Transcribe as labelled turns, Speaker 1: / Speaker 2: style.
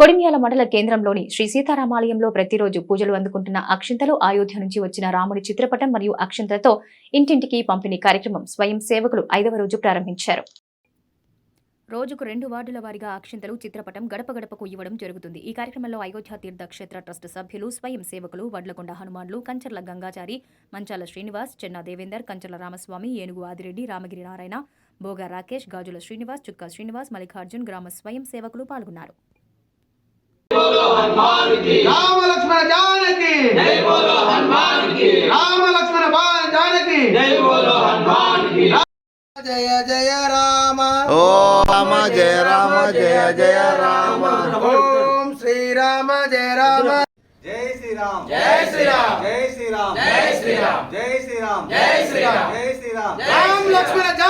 Speaker 1: కొడిమియాల మండల కేంద్రంలోని శ్రీ సీతారామాలయంలో ప్రతిరోజు పూజలు అందుకుంటున్న అక్షింతలు అయోధ్య నుంచి వచ్చిన రాముడి చిత్రపటం మరియు అక్షింతలతో ఇంటింటికి పంపిణీ కార్యక్రమం స్వయం సేవకులు ఐదవ రోజు ప్రారంభించారు. రోజుకు రెండు వార్డుల వారిగా అక్షింతలు చిత్రపటం గడప గడపకు ఇవ్వడం జరుగుతుంది. ఈ కార్యక్రమంలో అయోధ్య తీర్థ క్షేత్ర ట్రస్ట్ సభ్యులు స్వయం సేవకులు వడ్లకొండ హనుమాన్లు కంచర్ల గంగాచారి మంచాల శ్రీనివాస్ చెన్నా దేవేందర్ కంచర్ల రామస్వామి ఏనుగు ఆదిరెడ్డి రామగిరి నారాయణ బోగా రాకేష్ గాజుల శ్రీనివాస్ చుక్కా శ్రీనివాస్ మల్లికార్జున్ గ్రామ స్వయం సేవకులు పాల్గొన్నారు.
Speaker 2: बोलो हनुमान की।
Speaker 3: राम लक्ष्मण जान की।
Speaker 2: जय बोलो हनुमान की।
Speaker 3: राम लक्ष्मण बाण जान
Speaker 2: की। जय बोलो
Speaker 4: हनुमान की। जय जय राम। ओम जय
Speaker 2: राम जय जय राम।
Speaker 5: ओम श्री
Speaker 3: राम जय
Speaker 5: राम। जय
Speaker 3: श्री राम।
Speaker 5: जय श्री
Speaker 3: राम। जय
Speaker 5: श्री राम।
Speaker 2: जय श्री राम।
Speaker 3: जय श्री राम। जय
Speaker 2: श्री राम। जय
Speaker 3: श्री राम। राम लक्ष्मण
Speaker 2: जान